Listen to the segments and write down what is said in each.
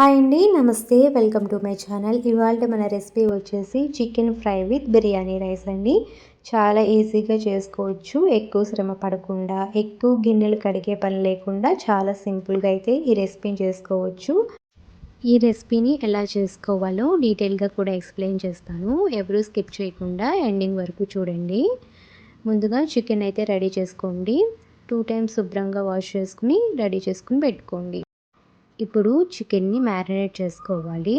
Hi అండి నమస్తే welcome to my channel. ఇవాళ మన రెసిపీ వచ్చేసి chicken fry with biryani rice అండి. చాలా ఈజీగా చేసుకోవచ్చు ఎక్కువ శ్రమ పడకుండా ఎక్కువ గిన్నెలు కడిగే పని లేకుండా చాలా సింపుల్గా అయితే ఈ రెసిపీని చేసుకోవచ్చు. ఈ రెసిపీని ఎలా చేసుకోవాలో డీటెయిల్గా కూడా ఎక్స్ప్లెయిన్ చేస్తాను. ఎవరు స్కిప్ చేయకుండా ఎండింగ్ వరకు చూడండి. ముందుగా చికెన్ అయితే రెడీ చేసుకోండి. టూ టైమ్స్ శుభ్రంగా వాష్ చేసుకుని రెడీ చేసుకుని పెట్టుకోండి. ఇప్పుడు చికెన్ని మ్యారినేట్ చేసుకోవాలి.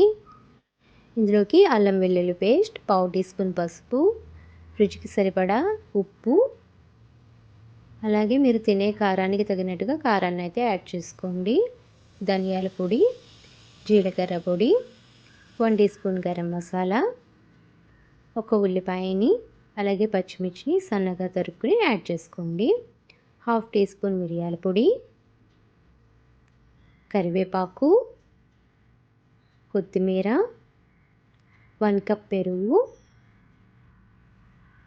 ఇందులోకి అల్లం వెల్లుల్లి పేస్ట్ పావు టీ స్పూన్ పసుపు రుచికి సరిపడా ఉప్పు. అలాగే మీరు తినే కారానికి తగినట్టుగా కారాన్ని అయితే యాడ్ చేసుకోండి. ధనియాల పొడి జీలకర్ర పొడి one teaspoon garam masala ఒక ఉల్లిపాయని అలాగే పచ్చిమిర్చిని సన్నగా తరుక్కుని యాడ్ చేసుకోండి. హాఫ్ టీ స్పూన్ మిరియాల పొడి కరివేపాకు కొత్తిమీర వన్ కప్ పెరుగు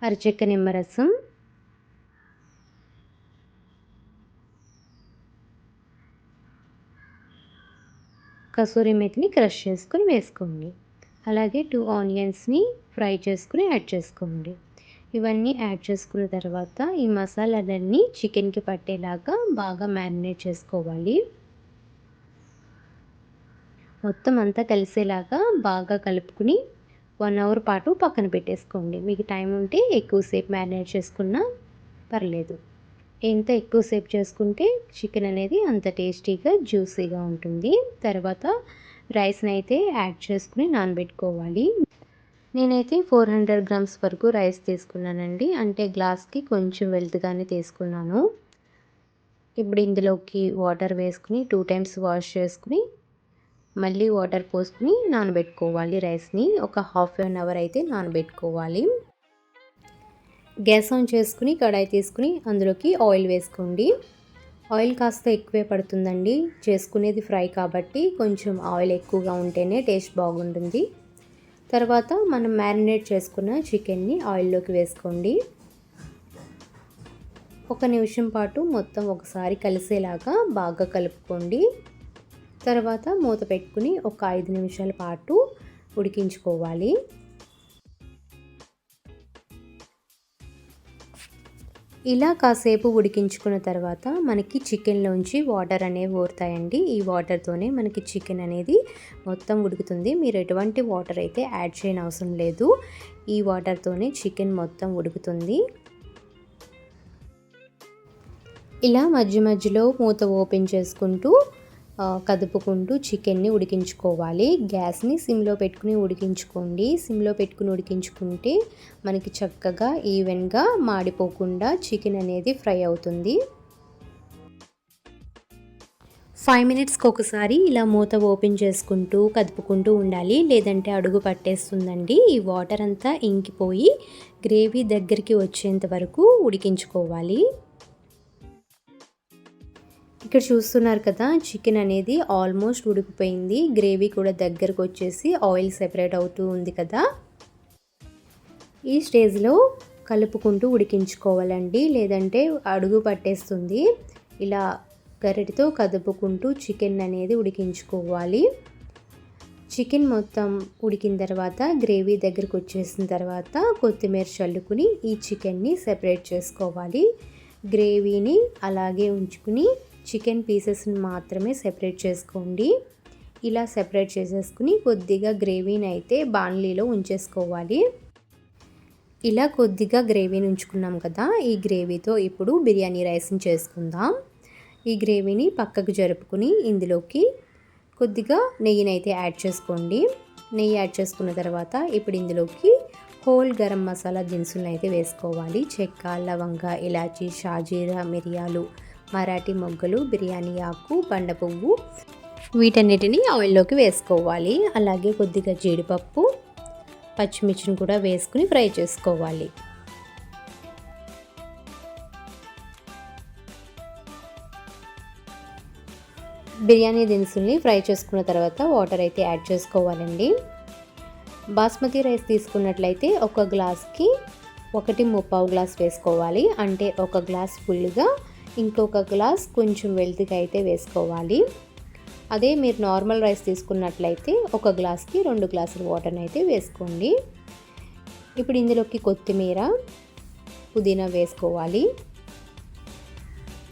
అరచెక్క నిమ్మరసం కసూరి మెతిని క్రష్ చేసుకొని వేసుకోండి. అలాగే టూ ఆనియన్స్ని ఫ్రై చేసుకుని యాడ్ చేసుకోండి. ఇవన్నీ యాడ్ చేసుకున్న తర్వాత ఈ మసాలాలన్నీ చికెన్కి పట్టేలాగా బాగా మ్యారినేట్ చేసుకోవాలి. మొత్తం అంతా కలిసేలాగా బాగా కలుపుకుని వన్ అవర్ పాటు పక్కన పెట్టేసుకోండి. మీకు టైం ఉంటే ఎక్కువసేపు మ్యారినేట్ చేసుకున్నా పర్లేదు. ఎంత ఎక్కువసేపు చేసుకుంటే చికెన్ అనేది అంత టేస్టీగా జ్యూసీగా ఉంటుంది. తర్వాత రైస్ని అయితే యాడ్ చేసుకుని నానబెట్టుకోవాలి. నేనైతే ఫోర్ హండ్రెడ్ గ్రామ్స్ వరకు రైస్ తీసుకున్నానండి. అంటే గ్లాస్కి కొంచెం వెల్త్గానే తీసుకున్నాను. ఇప్పుడు ఇందులోకి వాటర్ వేసుకుని టూ టైమ్స్ వాష్ చేసుకుని మళ్ళీ వాటర్ పోసుకుని నానబెట్టుకోవాలి. రైస్ని ఒక హాఫ్ అన్ అవర్ అయితే నానబెట్టుకోవాలి. గ్యాస్ ఆన్ చేసుకుని కడాయి తీసుకుని అందులోకి ఆయిల్ వేసుకోండి. ఆయిల్ కాస్త ఎక్కువే పడుతుందండి. చేసుకునేది ఫ్రై కాబట్టి కొంచెం ఆయిల్ ఎక్కువగా ఉంటేనే టేస్ట్ బాగుంటుంది. తర్వాత మనం మ్యారినేట్ చేసుకున్న చికెన్ని ఆయిల్లోకి వేసుకోండి. ఒక నిమిషం పాటు మొత్తం ఒకసారి కలిసేలాగా బాగా కలుపుకోండి. తర్వాత మూత పెట్టుకుని ఒక ఐదు నిమిషాల పాటు ఉడికించుకోవాలి. ఇలా కాసేపు ఉడికించుకున్న తర్వాత మనకి చికెన్లోంచి వాటర్ అనేవి ఊరుతాయండి. ఈ వాటర్తోనే మనకి చికెన్ అనేది మొత్తం ఉడుకుతుంది. మీరు ఎటువంటి వాటర్ అయితే యాడ్ చేయని అవసరం లేదు. ఈ వాటర్తోనే చికెన్ మొత్తం ఉడుకుతుంది. ఇలా మధ్య మధ్యలో మూత ఓపెన్ చేసుకుంటూ కదుపుకుంటూ చికెన్ని ఉడికించుకోవాలి. గ్యాస్ని సిమ్లో పెట్టుకుని ఉడికించుకోండి. సిమ్లో పెట్టుకుని ఉడికించుకుంటే మనకి చక్కగా ఈవెన్గా మాడిపోకుండా చికెన్ అనేది ఫ్రై అవుతుంది. ఫైవ్ మినిట్స్కి ఒకసారి ఇలా మూత ఓపెన్ చేసుకుంటూ కదుపుకుంటూ ఉండాలి. లేదంటే అడుగు పట్టేస్తుందండి. ఈ వాటర్ అంతా ఇంకిపోయి గ్రేవీ దగ్గరికి వచ్చేంత వరకు ఉడికించుకోవాలి. ఇక్కడ చూస్తున్నారు కదా చికెన్ అనేది ఆల్మోస్ట్ ఉడికిపోయింది. గ్రేవీ కూడా దగ్గరకు వచ్చేసి ఆయిల్ సెపరేట్ అవుతూ ఉంది కదా. ఈ స్టేజ్లో కలుపుకుంటూ ఉడికించుకోవాలండి. లేదంటే అడుగు పట్టేస్తుంది. ఇలా గరిటితో కదుపుకుంటూ చికెన్ అనేది ఉడికించుకోవాలి. చికెన్ మొత్తం ఉడికిన తర్వాత గ్రేవీ దగ్గరకు వచ్చేసిన తర్వాత కొత్తిమీర చల్లుకుని ఈ చికెన్ని సెపరేట్ చేసుకోవాలి. గ్రేవీని అలాగే ఉంచుకుని చికెన్ పీసెస్ని మాత్రమే సెపరేట్ చేసుకోండి. ఇలా సెపరేట్ చేసేసుకుని కొద్దిగా గ్రేవీని అయితే బాణలీలో ఉంచేసుకోవాలి. ఇలా కొద్దిగా గ్రేవీని ఉంచుకున్నాం కదా ఈ గ్రేవీతో ఇప్పుడు బిర్యానీ రైస్ని చేసుకుందాం. ఈ గ్రేవీని పక్కకు జరుపుకుని ఇందులోకి కొద్దిగా నెయ్యిని అయితే యాడ్ చేసుకోండి. నెయ్యి యాడ్ చేసుకున్న తర్వాత ఇప్పుడు ఇందులోకి హోల్ గరం మసాలా దినుసులను అయితే వేసుకోవాలి. చెక్క లవంగ ఇలాచీ షాజీరా మిరియాలు మరాఠీ మొగ్గలు బిర్యానీ ఆకు బండ పువ్వు వీటన్నిటిని ఆయిల్లోకి వేసుకోవాలి. అలాగే కొద్దిగా జీడిపప్పు పచ్చిమిర్చిని కూడా వేసుకుని ఫ్రై చేసుకోవాలి. బిర్యానీ దినుసుల్ని ఫ్రై చేసుకున్న తర్వాత వాటర్ అయితే యాడ్ చేసుకోవాలండి. బాస్మతి రైస్ తీసుకున్నట్లయితే ఒక గ్లాస్కి ఒకటి ముప్పావు గ్లాస్ వేసుకోవాలి. అంటే ఒక గ్లాస్ ఫుల్గా ఇంకొక గ్లాస్ కొంచెం వెల్తిగా అయితే వేసుకోవాలి. అదే మీరు నార్మల్ రైస్ తీసుకున్నట్లయితే ఒక గ్లాస్కి రెండు గ్లాసులు వాటర్ని అయితే వేసుకోండి. ఇప్పుడు ఇందులోకి కొత్తిమీర పుదీనా వేసుకోవాలి.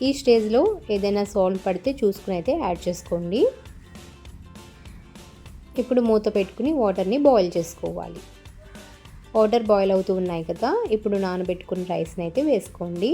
ఈ స్టేజ్లో ఏదైనా సాల్ట్ పడితే చూసుకుని అయితే యాడ్ చేసుకోండి. ఇప్పుడు మూత పెట్టుకుని వాటర్ని బాయిల్ చేసుకోవాలి. వాటర్ బాయిల్ అవుతూ ఉన్నాయి కదా ఇప్పుడు నానబెట్టుకున్న రైస్ని అయితే వేసుకోండి.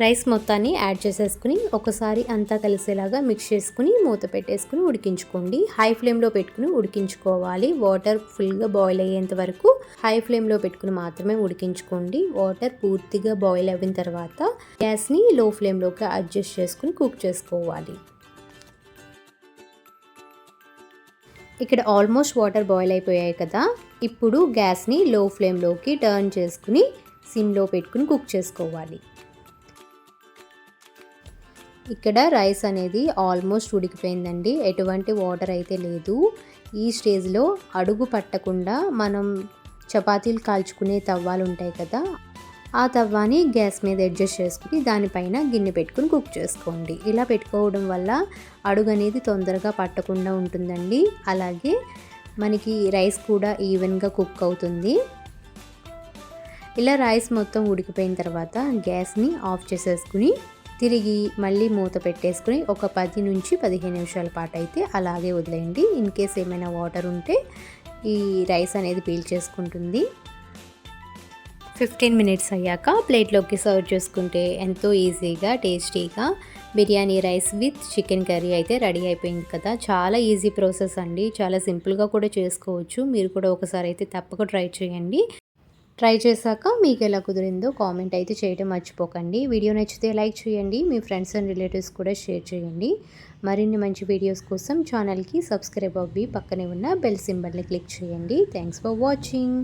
రైస్ మొత్తాన్ని యాడ్ చేసేసుకుని ఒకసారి అంతా కలిసేలాగా మిక్స్ చేసుకుని మూత పెట్టేసుకుని ఉడికించుకోండి. హై ఫ్లేమ్లో పెట్టుకుని ఉడికించుకోవాలి. వాటర్ ఫుల్గా బాయిల్ అయ్యేంత వరకు హై ఫ్లేమ్లో పెట్టుకుని మాత్రమే ఉడికించుకోండి. వాటర్ పూర్తిగా బాయిల్ అయిన తర్వాత గ్యాస్ని లో ఫ్లేమ్లోకి అడ్జస్ట్ చేసుకుని కుక్ చేసుకోవాలి. ఇక్కడ ఆల్మోస్ట్ వాటర్ బాయిల్ అయిపోయాయి కదా. ఇప్పుడు గ్యాస్ని లో ఫ్లేమ్లోకి టర్న్ చేసుకుని సిమ్లో పెట్టుకుని కుక్ చేసుకోవాలి. ఇక్కడ రైస్ అనేది ఆల్మోస్ట్ ఉడికిపోయిందండి. ఎటువంటి వాటర్ అయితే లేదు. ఈ స్టేజ్లో అడుగు పట్టకుండా మనం చపాతీలు కాల్చుకునే తవ్వాలు ఉంటాయి కదా ఆ తవ్వాని గ్యాస్ మీద అడ్జస్ట్ చేసుకుని దానిపైన గిన్నె పెట్టుకుని కుక్ చేసుకోండి. ఇలా పెట్టుకోవడం వల్ల అడుగు అనేది తొందరగా పట్టకుండా ఉంటుందండి. అలాగే మనకి రైస్ కూడా ఈవెన్గా కుక్ అవుతుంది. ఇలా రైస్ మొత్తం ఉడికిపోయిన తర్వాత గ్యాస్ని ఆఫ్ చేసేసుకుని తిరిగి మళ్ళీ మూత పెట్టేసుకుని ఒక పది నుంచి పదిహేను నిమిషాల పాటు అయితే అలాగే వదిలేయండి. ఇన్ కేస్ ఏమైనా వాటర్ ఉంటే ఈ రైస్ అనేది పీల్ చేసుకుంటుంది. ఫిఫ్టీన్ మినిట్స్ అయ్యాక ప్లేట్లోకి సర్వ్ చేసుకుంటే ఎంతో ఈజీగా టేస్టీగా biryani rice with chicken curry అయితే రెడీ అయిపోయింది కదా. చాలా ఈజీ ప్రాసెస్ అండి. చాలా సింపుల్గా కూడా చేసుకోవచ్చు. మీరు కూడా ఒకసారి అయితే తప్పక ట్రై చేయండి. ట్రై చేశాక మీకు ఎలా కుదిరిందో కామెంట్ అయితే చేయడం మర్చిపోకండి. వీడియో నచ్చితే లైక్ చేయండి మీ ఫ్రెండ్స్ అండ్ రిలేటివ్స్ కూడా షేర్ చేయండి. మరిన్ని మంచి వీడియోస్ కోసం ఛానల్కి సబ్స్క్రైబ్ అవ్వి పక్కనే ఉన్న బెల్ సింబల్ని క్లిక్ చేయండి. Thanks for watching.